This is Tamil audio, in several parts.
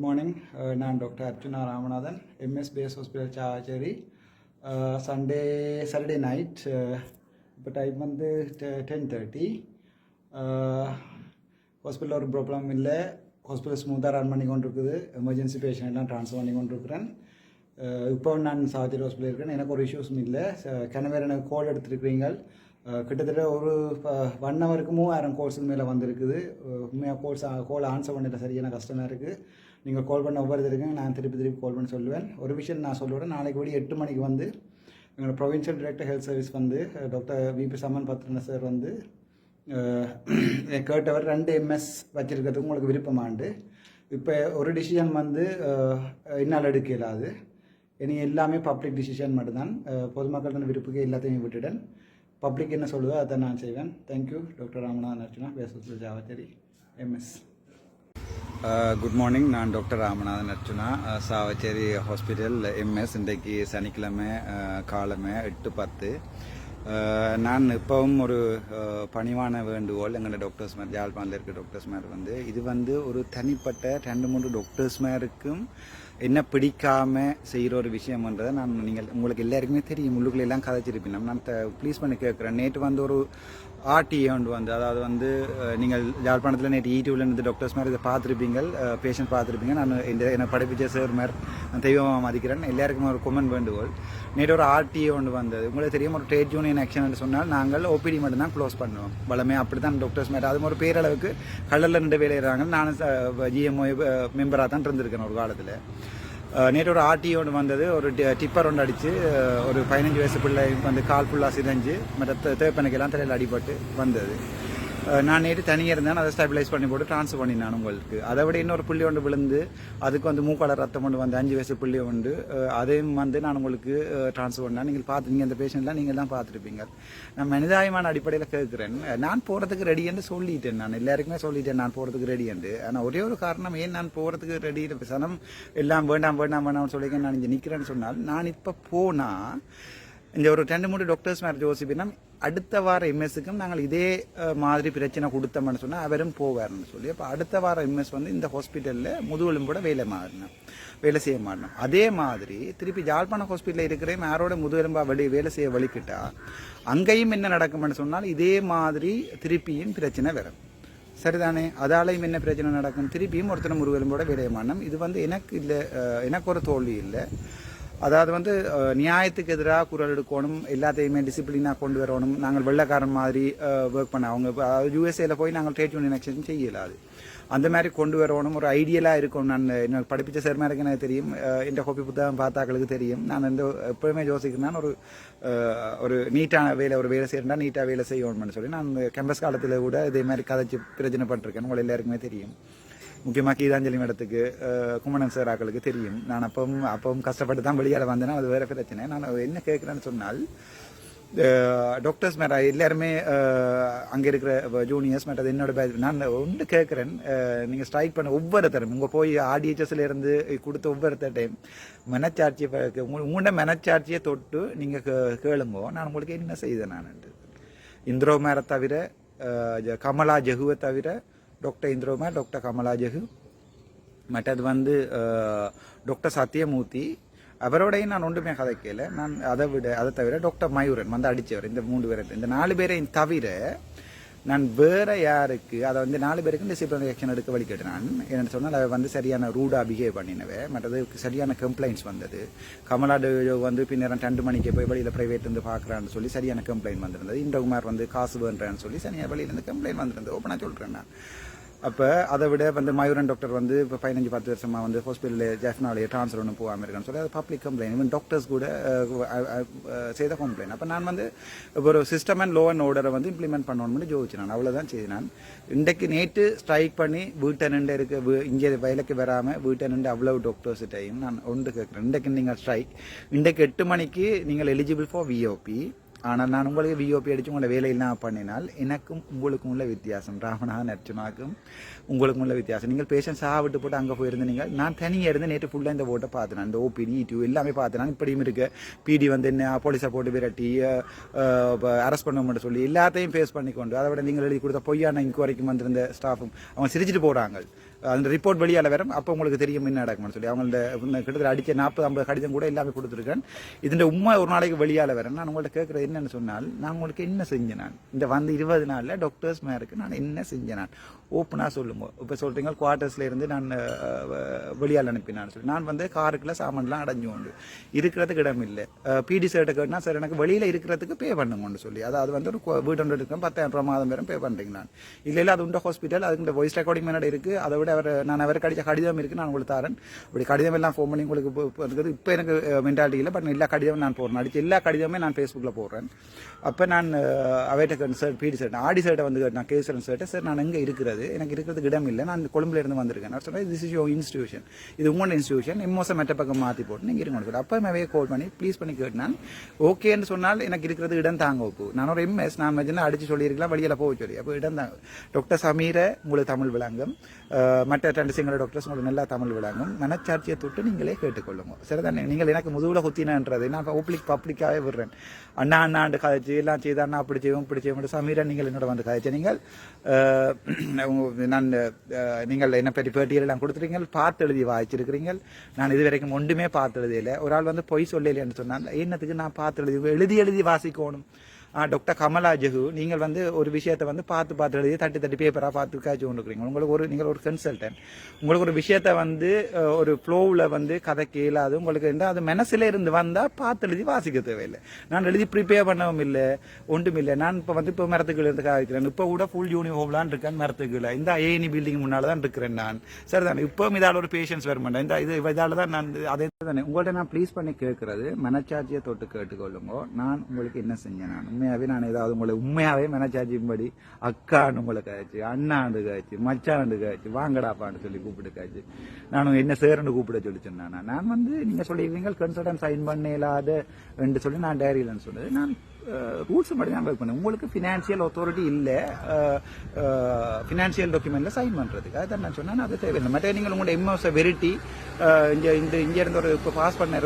குட் மார்னிங் uh, நான் doctor Archuna Ramanathan MS base hospital Chavakachcheri Sunday Saturday night இப்போ டைம் வந்து டென் தேர்ட்டி ஹாஸ்பிட்டலில் ஒரு ப்ராப்ளம் இல்லை. ஹாஸ்பிட்டல் ஸ்மூத்தாக ரன் பண்ணி கொண்டு இருக்குது எமர்ஜென்சி பேஷண்ட் எல்லாம் ட்ரான்ஸ்ஃபர் பண்ணி கொண்டு இருக்கிறேன் uh, இப்போ நான் சாவச்சேரி ஹாஸ்பிட்டல் இருக்கேன். எனக்கு ஒரு இஷ்யூஸும் இல்லை. கிணவேர் எனக்கு கோல் எடுத்துருக்கிறீங்க uh, கிட்டத்தட்ட ஒரு ஒன் ஹவருக்கு மூவாயிரம் கோல்ஸுக்கு மேலே வந்திருக்குது. உண்மையாக கோல்ஸ் கோல் ஆன்சர் பண்ணிட்ட சரியான கஷ்டமாக இருக்குது நீங்கள் கால் பண்ண ஒவ்வொரு இருக்குங்க நான் திருப்பி திருப்பி கால் பண்ணி சொல்லுவேன். ஒரு விஷயம் நான் சொல்லுவேன் நாளைக்கு கூட எட்டு மணிக்கு வந்து எங்களோட ப்ரொவின்ஷியல் டைரக்டர் ஹெல்த் சர்வீஸ் வந்து doctor VP Samman Pathirana sir வந்து கேட்டவர் ரெண்டு எம்எஸ் வச்சுருக்கிறதுக்கு உங்களுக்கு விருப்பமாண்டு. இப்போ ஒரு டிசிஷன் வந்து அஹ், என்னால் எடுக்க இல்லாது இனி எல்லாமே பப்ளிக் டிசிஷன் மட்டும்தான். அஹ், பொதுமக்கள் விருப்புக்கு எல்லாத்தையும் விட்டுட்டேன் பப்ளிக் என்ன சொல்லுதோ அதை நான் செய்வேன். தேங்க்யூ டாக்டர் ராமநாதன் அர்ச்சனா பேசுறது ஜாவத்தரி எம்எஸ் Uh, குட் மார்னிங் நான் doctor Ramanathan Archuna uh, Chavakachcheri hospital MS இன்றைக்கு சனிக்கிழமை uh, காலமை காலமே எட்டு பத்து. நான் இப்போவும் ஒரு பணிவான வேண்டுகோள் எங்களோட டாக்டர்ஸ் மாதிரி யாழ்ப்பாணத்தில் இருக்க டாக்டர்ஸ் மாதிரி வந்து இது வந்து ஒரு தனிப்பட்ட ரெண்டு மூன்று டாக்டர்ஸ் மாதிரிக்கும் என்ன பிடிக்காம செய்கிற ஒரு விஷயம்ன்றதை நான் நீங்கள் உங்களுக்கு எல்லாருக்குமே தெரியும். உள்ளுக்குள்ள எல்லாம் கதைச்சிருப்பீங்க நான் ப்ளீஸ் பண்ணி கேட்குறேன். நேற்று வந்து ஒரு ஆர்டி ஒன்று வந்து அதாவது வந்து நீங்கள் யாழ்ப்பாணத்தில் நேற்று யூடியூப்ல இருந்து டாக்டர்ஸ் மாதிரி இதை பார்த்துருப்பீங்க பேஷண்ட் பார்த்துருப்பீங்க. நான் இந்த என்னை படிப்பிச்ச சார் மாதிரி நான் தெய்வமாக மதிக்கிறேன். எல்லாருக்குமே ஒரு கொமெண்ட் வேண்டுகோள். நேற்று ஒரு ஆர்டி ஒன்று வந்தது. உங்களுக்கு தெரியும் ஒரு ட்ரேட் யூனியன் ஆக்ஷன் சொன்னால் நாங்கள் ஓபிடி மட்டும்தான் க்ளோஸ் பண்ணுவோம். பலமே அப்படி தான் டாக்டர்ஸ் மாதிரி. அது ஒரு பேரளவுக்கு கடலில் நின்று வேலையிறாங்க நானும் ஜிஎம்ஓ மெம்பராக தான் இருந்திருக்கேன் ஒரு காலத்தில். நேற்று ஒரு ஆர்டி ஒன்று வந்தது. ஒரு டி- டிப்பர் ஒன்று அடித்து ஒரு பதினஞ்சு வயசு பிள்ளை வந்து கால் ஃபுல்லாக சிதஞ்சு மற்ற தேப்பனைக்கெல்லாம் தலையில் அடிபட்டு வந்தது. நான் நேற்று தனியாக இருந்தேன். அதை ஸ்டெபிலைஸ் பண்ணி போட்டு ட்ரான்ஸ்ஃபர் பண்ணினான் உங்களுக்கு. அதை விட இன்னொரு புள்ளி ஒன்று விழுந்து அதுக்கு வந்து மூக்கால ரத்தம் ஒன்று வந்து அஞ்சு வயசு புள்ளி ஒன்று அதையும் வந்து நான் உங்களுக்கு ட்ரான்ஸ்ஃபர் பண்ணேன். நீங்கள் பார்த்து நீங்கள் அந்த பேஷண்ட்லாம் நீங்கள் தான் பார்த்துருப்பீங்க. நான் மனிதாயமான அடிப்படையில் கேட்குறேன் நான் போகிறதுக்கு ரெடி என்று சொல்லிட்டேன் நான். எல்லாருக்குமே சொல்லிட்டேன் நான் போகிறதுக்கு ரெடி என்று. ஆனால் ஒரே ஒரு காரணம் ஏன் நான் போகிறதுக்கு ரெடி சனம் எல்லாம் வேண்டாம் வேண்டாம் வேண்டாம்னு சொல்லி நான் இங்கே நிற்கிறேன்னு சொன்னால் நான் இப்போ போனால் இந்த ஒரு ரெண்டு மூணு டாக்டர்ஸ் மாதிரி யோசிப்பினா அடுத்த வார எம்எஸ்க்கும் நாங்கள் இதே மாதிரி பிரச்சனை கொடுத்தோம்னு சொன்னால் அவரும் போவார்னு சொல்லி அப்போ அடுத்த வார எம்எஸ் வந்து இந்த ஹாஸ்பிட்டலில் முதுகெலும்போட வேலை மாறினோம் வேலை செய்ய மாட்டோம் அதே மாதிரி திருப்பி ஜாழ்ப்பாணம் ஹாஸ்பிட்டலில் இருக்கிறேன் யாரோட முதுகெலும்பா வழி வேலை செய்ய வலிக்கிட்டா அங்கேயும் என்ன நடக்கும்னு சொன்னால் இதே மாதிரி திருப்பியும் பிரச்சனை வரும். சரிதானே? அதாலையும் என்ன பிரச்சனை நடக்கும்? திருப்பியும் ஒருத்தனை முருகெலும்போட விடயமானம் இது வந்து எனக்கு இல்லை எனக்கு ஒரு தோல்வி இல்லை. அதாவது வந்து நியாயத்துக்கு எதிராக குரல் எடுக்கணும் எல்லாத்தையுமே டிசிப்ளினாக கொண்டு வரணும். நாங்கள் வெள்ளைக்காரன் மாதிரி ஒர்க் பண்ண அவங்க அதாவது யூஎஸ்ஏல போய் நாங்கள் ட்ரேட் யூனியன் ஆக்ஷன் செய்யலாது அந்த மாதிரி கொண்டு வரணும் ஒரு ஐடியலாக இருக்கும். நான் என்ன படிப்பிச்ச சார் எனக்கு தெரியும். என் இந்த ஹோப்பி புத்தகம் பார்த்தாக்களுக்கு தெரியும். நான் வந்து எப்பவுமே யோசிக்கிறேன் ஒரு ஒரு நீட்டான வேலை ஒரு வேலை செய்யறா நீட்டாக வேலை செய்யணும்னு சொல்லி நான் கேம்பஸ் காலத்தில் கூட இதே மாதிரி கதைச்சு பிரச்சனை பண்ணிருக்கேன் உங்களை எல்லாருக்குமே தெரியும். முக்கியமாக கீதாஞ்சலி மேடத்துக்கு குமணன் சார் ஆக்களுக்கு தெரியும். நான் அப்பவும் அப்பவும் கஷ்டப்பட்டு தான் வெளியால் வந்தேன்னா அது வேற பிரச்சனை. நான் என்ன கேட்குறேன்னு சொன்னால் டாக்டர்ஸ் மேல எல்லாருமே அங்கே இருக்கிற ஜூனியர்ஸ் மற்றது என்னோட நான் ஒன்று கேட்குறேன் நீங்கள் ஸ்ட்ரைக் பண்ண ஒவ்வொருத்தரும் உங்கள் போய் ஆர்டிஹெச்எஸ்ல இருந்து கொடுத்த ஒவ்வொருத்தட்டையும் மனச்சாட்சியை ப- உங்களோட மனச்சாட்சியை தொட்டு நீங்கள் கேளுங்கோ. நான் உங்களுக்கு என்ன செய்தேன் நான் இந்திரோ மேரை தவிர கமலா ஜெகுவை தவிர டாக்டர் இந்திரகுமார் டாக்டர் கமலாஜகு மற்றது வந்து டாக்டர் சத்யமூர்த்தி அவரோடையும் நான் ஒன்றுமே கதைக்கல நான் அதை விட அதை தவிர டாக்டர் மயூரன் வந்து அடித்தவர் இந்த மூன்று பேரை இந்த நாலு பேரையும் தவிர நான் வேற யாருக்கு அதை வந்து நாலு பேருக்கு டிசிப்ளினரி ஆக்ஷன் எடுக்க வழிகட்டு நான் என்னென்னு சொன்னால் அதை வந்து சரியான ரூடாக பிஹேவ் பண்ணினவே. மற்றது சரியான கம்ப்ளைண்ட்ஸ் வந்தது. கமலா வந்து பின்னர் ரெண்டு மணிக்கு போய் வெளியில் ப்ரைவேட் இருந்து பார்க்குறான்னு சொல்லி சரியான கம்ப்ளைண்ட் வந்திருந்தது. இந்திரகுமார் வந்து காசு வேண்டான்னு சொல்லி சரியான வெளியிலேருந்து கம்ப்ளைண்ட் வந்திருந்தது. ஓப்பனாக சொல்கிறேன் நான். அப்போ அதை விட வந்து மயூரன் டாக்டர் வந்து இப்போ பதினஞ்சு பத்து வருஷமாக வந்து ஹாஸ்பிட்டலில் ஜெஃப்னாலேயே ட்ரான்ஸ்ஃபர் ஒன்று போகாமல் இருக்கான்னு சொல்லி அது பப்ளிக் கம்ப்ளைண்ட் ஈவன் டாக்டர்ஸ் கூட செய்த கம்ப்ளைண்ட் அப்போ நான் வந்து ஒரு சிஸ்டம் அண்ட் லோ அண்ட் ஆர்டரை வந்து இம்ப்ளிமெண்ட் பண்ணணும்னு ஜோதிச்சு நான். அவ்வளோதான் செய்து நான். இன்றைக்கு நேற்று ஸ்ட்ரைக் பண்ணி வீட்டை நின்று இருக்க இங்கே வயலுக்கு வராமல் வீட்டை நின்று அவ்வளவு டாக்டர்ஸ்கிட்டையும் நான் ஒன்று கேட்குறேன். இன்றைக்கு நீங்கள் ஸ்ட்ரைக் இன்றைக்கு எட்டு மணிக்கு நீங்கள் எலிஜிபிள் ஃபார் விஓபி ஆனால் நான் உங்களுக்கு விஓபி அடித்து உங்களை வேலையெல்லாம் பண்ணினால் எனக்கும் உங்களுக்கும் உள்ள வித்தியாசம். ராவணா நர்ச்சனாக்கும் உங்களுக்கும் உள்ள வித்தியாசம். நீங்கள் பேஷண்ட் சாவிட்டு போட்டு அங்கே போயிருந்தீங்க நான் தனியாக இருந்து நேற்று ஃபுல்லாக இந்த ஓட்டை பார்த்தேன் இந்த ஓபிடி டியூ எல்லாமே பார்த்தேன் இப்படியும் இருக்கு. பிடி வந்து என்ன போலீஸை போட்டு விரட்டி அரெஸ்ட் பண்ண மட்டும் சொல்லி எல்லாத்தையும் ஃபேஸ் பண்ணி கொண்டு அதை விட நீங்கள் எழுதி கொடுத்த பொய்யான இன்கொயரிக்கும் வந்திருந்த ஸ்டாஃபும் அவங்க சிரிச்சிட்டு போகிறாங்க அந்த ரிப்போர்ட் வெளியால் வரும். அப்போ உங்களுக்கு தெரியும் என்ன நடக்கும்னு சொல்லி. அவங்களோட இந்த கிட்டத்தட்ட அடிச்ச நாற்பது ஐம்பது கடிதம் கூட எல்லாமே கொடுத்துருக்கேன். இதில் உண்மை ஒரு நாளைக்கு வெளியால வரேன் நான் உங்கள்ட்ட கேட்குறது என்னன்னு சொன்னால் நான் உங்களுக்கு என்ன செஞ்சேன் நான்? இந்த வந்து இருபது நாளில் டாக்டர்ஸ் மேருக்கு நான் என்ன செஞ்சேன் நான்? ஓப்பனாக சொல்லுங்க. இப்போ சொல்கிறீங்க குவார்ட்டர்ஸில் இருந்து நான் வெளியால் அனுப்பினான்னு சொல்லி. நான் வந்து காருக்குள்ள சாமான்லாம் அடைஞ்சு உண்டு இருக்கிறதுக்கு இடம் இல்லை. பிடி சர்ட்டை கேட்டால் சார் எனக்கு வெளியில் இருக்கிறதுக்கு பே பண்ணுங்கன்னு சொல்லி. அதாவது வந்து ஒரு கு- வீடு ஒன்று இருக்கிறேன் பத்தாயிரம் ரூபா மாதம் பேரும் பே பண்ணுறீங்க நான். இல்லை அது உண்டு ஹாஸ்பிட்டல் அதுக்கு வாய்ஸ் ரெக்கார்டிங் மேனட் இருக்குது அதை விட அவர் நான் அவருக்கு அடித்த கடிதம் இருக்குது நான் உங்களுக்கு தரேன். இப்படி கடிதம் எல்லாம் ஃபோன் பண்ணி உங்களுக்கு இப்போ- இப்போ இருக்குது. இப்போ எனக்கு மென்டாலிட்டி இல்லை பட் எல்லா கடிதமும் நான் போடுறேன். அடித்த எல்லா கடிதமே நான் ஃபேஸ்புக்கில் போடுறேன். அப்போ நான் அவைட்ட சார் பிடி சார் ஆடி சர்ட்டை வந்து நான் கேசரன் சர்ட்டை சார் நான் எங்கே இருக்கிறது? எனக்கு இருக்கிறதுக்கு இடம் இல்லை. நான் கொழும்புல இருந்து வந்திருக்கேன். நான் சொன்னேன் திஸ் இஸ் யோர் இன்ஸ்டியூஷன் இது உங்களோட இன்ஸ்டியூஷன் எம்மோசம் மெட்ட பக்கம் மாற்றி போட்டு நீங்கள் இருக்கணும் சொல்லி அப்போ மேவே கால் பண்ணி ப்ளீஸ் பண்ணி கேட்டான் ஓகேன்னு சொன்னால் எனக்கு இருக்கிறது இடம் தாங்க வைப்பு நான் ஒரு எம்எஸ் நான் மெஜனா அடிச்சு சொல்லியிருக்கலாம் வெளியில் போக சொல்லி அப்போ இடம் தாங்க டாக்டர் சமீர உங்களுக்கு தமிழ் விளங்கம். மற்ற ரெண்டு சிங்கள டாக்டர்ஸ் உங்களுக்கு நல்லா தமிழ் விளங்கும். மனச்சாட்சியை தொட்டு நீங்களே கேட்டுக்கொள்ளுங்க. சரிதானே? நீங்கள் எனக்கு முதுகுல குத்தினன்றது நான் பப்ளிக் பப்ளிக்காகவே விடுறேன். அண்ணா அண்ணாண்டு கதைச்சு எல்லாம் செய்த அண்ணா அப்படி செய்வோம் இப்படி செய்வோம் சமீரா நீங்கள் என்னோட வந்து கதைச்சு நீங்கள் நான் நீங்கள் என்ன பற்றி பேட்டியெல்லாம் கொடுத்துருக்கீங்க பார்த்து எழுதி வாய்ச்சிருக்கிறீங்க நான் இது வரைக்கும் ஒன்றுமே பார்த்து எழுதியில ஒரு ஆள் வந்து பொய் சொல்லலைன்னு சொன்னால் என்னத்துக்கு நான் பார்த்து எழுதி எழுதி எழுதி வாசிக்கணும்? டாக்டர் கமலா ஜெகு நீங்கள் வந்து ஒரு விஷயத்தை வந்து பார்த்து பார்த்து எழுதி தட்டி தட்டி பேப்பராக பார்த்து காய்ச்சி கொண்டுக்கிறீங்க உங்களுக்கு ஒரு நீங்கள் ஒரு கன்சல்டன்ட் உங்களுக்கு ஒரு விஷயத்தை வந்து ஒரு ஃப்ளோவில் வந்து கதை கேளாது உங்களுக்கு இருந்தால் அது மனசில் இருந்து வந்தால் பார்த்து எழுதி வாசிக்க தேவையில்லை. நான் எழுதி ப்ரிப்பேர் பண்ணவும் இல்லை ஒன்றும் இல்லை. நான் இப்போ வந்து இப்போ மரத்துக்குள்ள இருந்து காய்க்கிறேன். இப்போ கூட ஃபுல் யூனிஃபார்ம்லாம் இருக்கேன் மரத்துக்குள்ள இந்த ஏஎனி பில்டிங் முன்னால் தான் இருக்கிறேன் நான். சரிதானே? இப்போ இதால் ஒரு பேஷன்ஸ் வர மாட்டேன். இந்த இது இதால் தான் நான் அதே தானே? உங்கள்கிட்ட நான் ப்ளீஸ் பண்ணி கேட்கறது மனச்சாட்சியை தொட்டு கேட்டுக்கொள்ளுங்க. நான் உங்களுக்கு என்ன செஞ்சேன் நான்? உண்மையாவே நான் ஏதாவது உங்களை உண்மையாவே மனச்சாட்சியும்படி அக்கான்னு உங்களை காய்ச்சி அண்ணாண்டு காய்ச்சி மச்சாண்டு காய்ச்சி வாங்கடாப்பான்னு சொல்லி கூப்பிட்டு காய்ச்சி நான் என்ன சேரன்னு கூப்பிட சொல்லி சொன்னேன் நான். வந்து நீங்க சொல்லிடுவீங்க கன்சல்டன் சைன் பண்ண இல்லாத என்று சொல்லி நான் டைரியிலன்னு சொன்னது நான் ரூல்ஸ் மட்டும் நாங்கள் ஒர்க் உங்களுக்கு ஃபினான்ஷியல் அத்தாரிட்டி இல்லை. ஃபினான்ஷியல் டாக்குமெண்ட்ல சைன் பண்ணுறதுக்கு அதை நான் சொன்னேன். அது தேவையில்லை. மற்ற நீங்கள் உங்களோட இம்மோஸ் வெரிட்டி இங்கே இந்த இங்கேருந்து ஒரு இப்போ பாஸ் பண்ண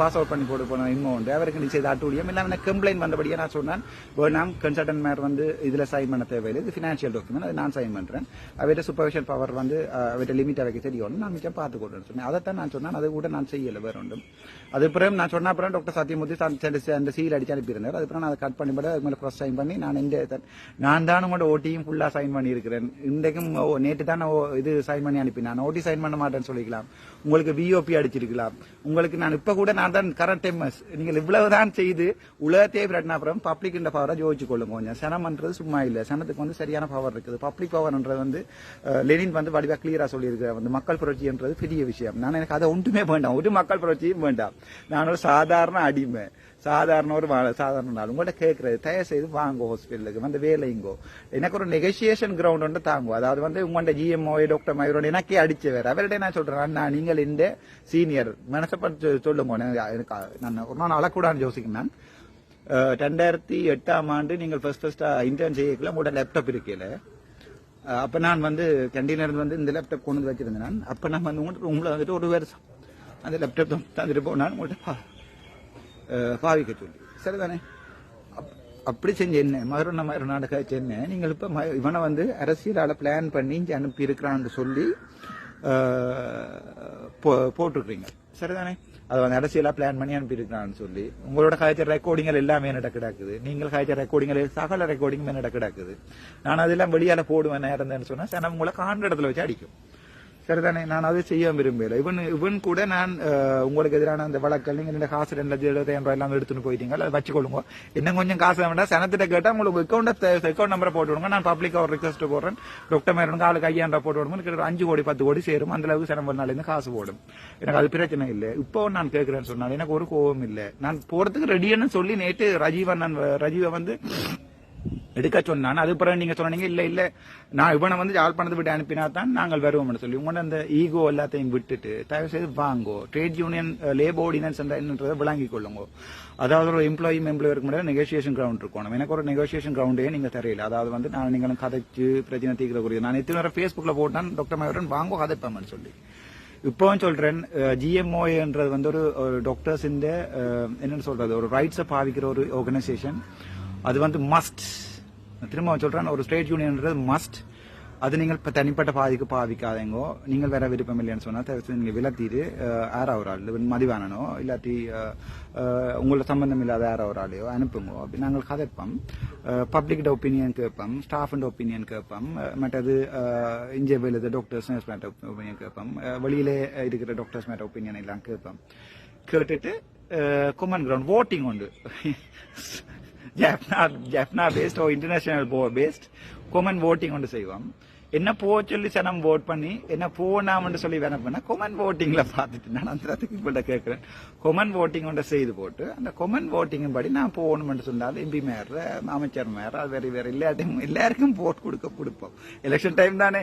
பாஸ் அவுட் பண்ணி போட்டு போன இம்மோ உண்டு அவருக்கு நீ செய்த அட்டூழியம் இல்லை நான் கம்ப்ளைண்ட் வந்தபடியே நான் சொன்னேன். வேணாம் கன்சல்டன்ட் மேர் வந்து இதில் சைன் பண்ண தேவையில்லை. இது ஃபினான்ஷியல் டாக்குமெண்ட் அதை நான் சைன் பண்ணுறேன் அவர்கிட்ட சூப்பர்விஷன் பவர் வந்து அவர்கிட்ட லிமிட் வைக்க தெரியும் நான் மிச்சம் பார்த்து கொடுன்னு சொன்னேன். அதைத்தான் நான் சொன்னேன். அதை கூட நான் செய்யலை வேற ஒன்றும். அது பிறகு நான் சொன்ன அப்புறம் டாக்டர் சத்தியமூர்த்தி தான் அந்த- சீல் அடிச்சு அனுப்பியிருந்தார். அதுக்கப்புறம் நான் அதை கட் பண்ணி அதுக்கு மேலே க்ராஸ் சைன் பண்ணி நான் இந்த நான் தான் உங்களோட ஓட்டியும் ஃபுல்லாக சைன் பண்ணியிருக்கிறேன். இன்றைக்கும் ஓ, நேற்று தான் நான் ஓ- இது சைன் பண்ணி அனுப்பி நான் ஓட்டி சைன் பண்ண மாட்டேன்னு சொல்லிக்கலாம். உங்களுக்கு விஓபி அடிச்சிருக்கலாம். உங்களுக்கு நான் இப்போ கூட நான் தான் கரண்ட் எம்எஸ் நீங்கள் இவ்வளவு தான் செய்து உலகத்தையே விரட்டின அப்புறம் பப்ளிக் இந்த பவரை ஜோதிச்சு கொள்ளுங்க கொஞ்சம். சனம்ன்றது சும்மா இல்லை. சனத்துக்கு வந்து சரியான பவர் இருக்குது. பப்ளிக் பவர்ன்றது வந்து லெனின் வந்து வடிவாக கிளியராக சொல்லியிருக்கிறார். வந்து மக்கள் புரட்சின்றது பெரிய விஷயம். நான் எனக்கு அதை ஒன்றுமே வேண்டாம். ஒரு மக்கள் புரட்சியும் வேண்டாம். நான் ஒரு சாதாரண அடிமை. சாதாரண ஒரு வா- சாதாரண நாள் உங்கள்ட்ட கேட்கறது தயவு செய்து வாங்க ஹாஸ்பிட்டலுக்கு வந்து வேலைங்கோ எனக்கு ஒரு நெகோசியேஷன் கிரவுண்ட் ஒன்று தாங்கோ. அதாவது வந்து உங்கள்ட்ட ஜிஎம்ஓ டாக்டர் மயூரோட எனக்கே அடிச்சு வேற அவர்கிட்ட நான் சொல்றேன் அண்ணா நீங்கள் இந்த சீனியர் மனசப்பட்டு சொல்லுங்க. எனக்கு நான் ஒரு நாள் அழக்கூடாதுன்னு யோசிக்கிறேன் நான். ரெண்டாயிரத்தி எட்டாம் ஆண்டு நீங்கள் ஃபர்ஸ்ட் ஃபர்ஸ்ட் இன்டர்ன் செய்யக்கல உங்களோட லேப்டாப் இருக்கல அப்போ அப்ப நான் வந்து கேண்டீன்ல இருந்து வந்து இந்த லேப்டாப் கொண்டு வந்து வச்சிருந்தேன் நான். அப்ப நான் வந்து உங்கள்ட்ட உங்களை வந்துட்டு ஒரு வருஷம் அந்த லேப்டாப் தந்துட்டு போனான் உங்கள்கிட்ட பா பாவிக்க சொல்லி சரிதானே அப்- அப்படி செஞ்ச என்ன மதுரை மதுரை நாடக என்ன நீங்கள் இப்ப ம- இவனை வந்து அரசியலால பிளான் பண்ணி இங்கே அனுப்பி இருக்கிறான்னு சொல்லி போ- போட்டிருக்கிறீங்க சரிதானே அதை வந்து அரசியலாக பிளான் பண்ணி அனுப்பியிருக்கிறான்னு சொல்லி உங்களோட காய்ச்சல் ரெக்கார்டிங்கள் எல்லாமே என்ன கிடக்குது நீங்கள் காய்ச்சல் ரெக்கார்டிங்கள் சகல ரெக்கார்டிங் என்னிட கிடக்குது நான் அதெல்லாம் வெளியால போடுவேன் நேரம் சொன்னா சனம் உங்களை காண்ற இடத்துல வச்சு அடிக்கும் சரிதானே? நான் அதை செய்ய விரும்பல இவன் இவன் கூட நான் உங்களுக்கு எதிரான அந்த வழக்கல் நீங்க ரெண்டு காசு ரெண்டு லட்சம் எழுபதாயிரம் ரூபாய் எல்லாம் எடுத்துன்னு போயிட்டீங்க. அதை வச்சுக்கொள்ளுங்க. இன்னும் கொஞ்சம் காசு வேண்டாம். சனத்திட்ட கேட்டா உங்களுக்கு அக்கௌண்ட் அக்கௌண்ட் நம்பரை போட்டு விடுங்க நான் பப்ளிக் ஒரு ரிக்வஸ்ட் போடுறேன். டாக்டர் மேரனுக்கு ஆளுக்கு ஐயாயிரம் ரூபாய் போட்டு விடுங்க எனக்கு அஞ்சு கோடி பத்து கோடி சேரும். அந்த அளவுக்கு சனம் நாளிலேருந்து காசு போடும். எனக்கு அது பிரச்சனை இல்லை. இப்போ நான் கேட்கிறேன்னு சொன்னால் எனக்கு ஒரு கோபம் இல்லை. நான் போறதுக்கு ரெடியான்னு சொல்லி நேற்று ரஜீவ் நான் ரஜீவை வந்து எடுக்க சொன்னான். அது பிறகு நீங்க சொன்னீங்க இல்ல இல்ல. நான் இவனை வந்து யாழ்ப்பாணத்தை விட்டு அனுப்பினா தான் நாங்கள் வருவோம்னு சொல்லி. உங்களோட அந்த ஈகோ எல்லாத்தையும் விட்டுட்டு தயவு செய்து வாங்கோ ட்ரேட் யூனியன் லேபர் ஆர்டினன்ஸ் என்னன்றதை விளங்கிக் கொள்ளுங்க. அதாவது ஒரு எம்ப்ளாயி எம்ப்ளாயருக்கு முடியாது நெகோசியேஷன் கிரவுண்ட் இருக்கணும். எனக்கு ஒரு நெகோசியேஷன் கிரவுண்டே நீங்க தெரியல அதாவது வந்து நான் நீங்களும் கதைச்சு பிரச்சனை தீர்க்கக்கூடிய நான் எத்தனை நேரம் ஃபேஸ்புக்ல போட்டான் டாக்டர் மயூரன் வாங்கோ கதைப்பேன் சொல்லி. இப்பவும் சொல்றேன் uh, ஜிஎம்ஓன்றது வந்து ஒரு ஒரு டாக்டர்ஸ் இந்த uh, என்னன்னு சொல்றது? ஒரு ரைட்ஸை பாவிக்கிற ஒரு ஆர்கனைசேஷன் அது வந்து மஸ்ட் திரும்ப சொல்றேன் ஒரு ஸ்டேட் யூனியன்றது மஸ்ட் அது நீங்கள் இப்போ தனிப்பட்ட பாதிக்கு பாதிக்காதேங்கோ நீங்கள் வேற விருப்பம் இல்லைன்னு சொன்னால் தயவு நீங்கள் விலத்தீரு. யாரா ஒரு ஆள். மதிவானனோ இல்லாட்டி உங்களோட சம்பந்தம் இல்லாத யாரோ ஒரு ஆளையோ அனுப்புங்கோ. அப்படி நாங்கள் கதைப்போம். பப்ளிக் ஒப்பீனியன் கேட்போம். ஸ்டாஃப் ஒப்பீனியன் கேட்போம். மற்றது இங்கே வெளிது டாக்டர்ஸ் மேட்ட ஒப்பீனியன் கேட்போம். வெளியிலே இருக்கிற டாக்டர்ஸ் மேட்ட ஒப்பீனியன் எல்லாம் கேட்போம். கேட்டுட்டு கொமன் கிரவுண்ட் ஓட்டிங் உண்டு. Jaffna Jaffna based or international போ பேஸ்ட் கொமன் ஓட்டிங் ஒன்று செய்வோம். என்ன போ சொல்லி சனம் ஓட் பண்ணி என்ன போனாம்னு சொல்லி வேணப்பண்ணா கொமன் ஓட்டிங்ல பார்த்துட்டு நான் அந்த இடத்துக்கு உங்கள்ட்ட கேட்கிறேன். கொமன் ஓட்டிங் ஒன்று செய்து போட்டு அந்த கொமன் ஓட்டிங் படி நான் போகணும்னு சொன்னால் எம்பி மேயர் அமைச்சர் மேயர் அது வேறு வேறு எல்லாத்தையும் எல்லாருக்கும் போட் கொடுக்க கொடுப்போம். எலெக்ஷன் டைம் தானே.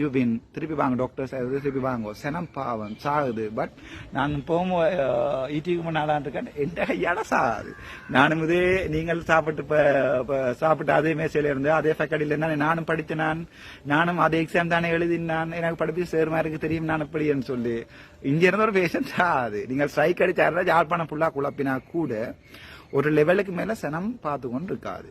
யூ வின் திருப்பி வாங்க டாக்டர்ஸ் திருப்பி வாங்க. சனம் பாவம் சாகுது. பட் நான் போகும்போது ஈட்டிக்கு முன்னாலான் இருக்கேன். எந்த கையால சாகுது. நானும் இதே நீங்கள் சாப்பிட்டு இப்போ சாப்பிட்டு அதே மேசையில் இருந்து அதே ஃபேக்கடியில் இருந்தானே நானும் படித்து நான் நானும் அதே எக்ஸாம் தானே எழுதினான். எனக்கு படிப்பு சேர்மாருக்கு தெரியும் நான் எப்படின்னு சொல்லி. இங்கே இருந்து ஒரு பேஷண்ட் ஆகுது நீங்கள் ஸ்ட்ரைக் அடிச்சாருந்தா யாழ்ப்பாணம் ஃபுல்லாக குழப்பினா கூட ஒரு லெவலுக்கு மேலே சனம் பார்த்து கொண்டு இருக்காது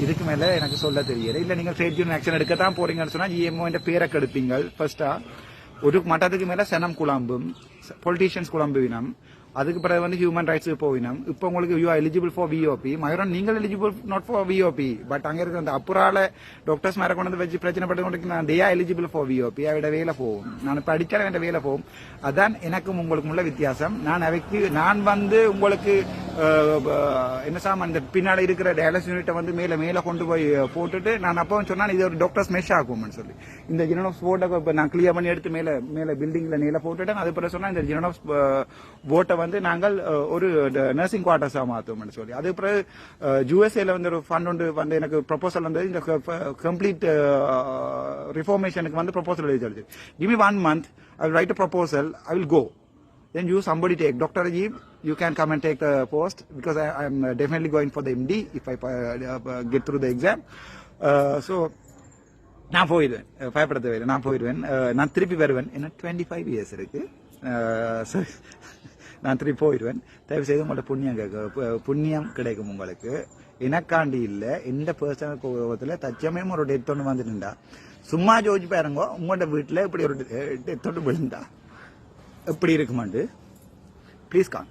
இதுக்கு மேல எனக்கு சொல்ல தெரியல. இல்ல நீங்க ட்ரேட் யூனியன் ஆக்ஷன் எடுக்கத்தான் போறீங்கன்னு சொன்னா ஜிஎம்ஓ பேரை கெடுப்பீங்க ஃபர்ஸ்டா ஒரு மட்டத்துக்கு மேல சனம் குழம்பும் பொலிட்டீஷியன்ஸ் குழம்புவினம் அதுக்கு பிறகு வந்து ஹியூமன் ரைட்ஸுக்கு போயினோம் இப்போ உங்களுக்கு you eligible for VOP Mayuran நீங்கள் eligible not for VOP but அங்கே இருக்கிற அந்த அப்புறால டாக்டர்ஸ் மேலே கொண்டு வந்து வச்சு பிரச்சனை பட்டு கொண்டு நான் டே எலிஜிபிள் ஃபார் விஓபி அவட வேலை போகும். நான் இப்போ அடிச்சாலும் என் வேலை போகும். அதான் எனக்கும் உங்களுக்கும் உள்ள வித்தியாசம். நான் அவைக்கு நான் வந்து உங்களுக்கு என்ன சாம் அந்த பின்னால் இருக்கிற டயாலிஸ் யூனிட்டை வந்து மேலே மேலே கொண்டு போய் போட்டுட்டு நான் அப்போ சொன்னால் இது ஒரு டாக்டர்ஸ் மெஷ் ஆகும்னு சொல்லி. இந்த ஜினோஸ் போட்டை இப்போ நான் கிளியர் பண்ணி எடுத்து மேலே மேலே பில்டிங்கில் மேலே போட்டுட்டேன். அது பிறகு சொன்னால் இந்த ஜினோஸ் போட்டை வந்து நாங்கள் ஒரு நர்சிங் குவார்டர்ஸாக மாத்துவோம்னு சொல்லி. அது பிறகு யூஎஸ்ஏல வந்து ஒரு ஃபண்ட் ஒன்று வந்து எனக்கு ப்ரொபோசல் வந்து இந்த கம்ப்ளீட் ரிஃபார்மேஷனுக்கு வந்து ப்ரொபோசல் எழுதி சொல்லுது give me one month I will write a proposal I will go then you somebody take. Dr. Ajib, you can come and take the post because I am uh, definitely going for the MD if I uh, uh, get through the exam. Uh, so நான் போயிடுவேன். பயப்படத்தை நான் போயிடுவேன். நான் திருப்பி வருவேன். ஏன்னா டுவெண்ட்டி ஃபைவ் இயர்ஸ் இருக்கு நான் திருப்பி போயிடுவேன். தயவு செய்து உங்கள்ட்ட புண்ணியம் கேட்க புண்ணியம் கிடைக்கும் உங்களுக்கு. எனக்காண்டி இல்லை. எந்த பர்சனல் கோபத்தில் தச்சமயம் ஒரு டெத் ஒன்று வந்துட்டுண்டா. சும்மா ஜோதிச்சு பாருங்க உங்களோட வீட்டில் இப்படி ஒரு டெத் ஒன்று விழுந்தா. எப்படி இருக்குமாண்டு? ப்ளீஸ் கான்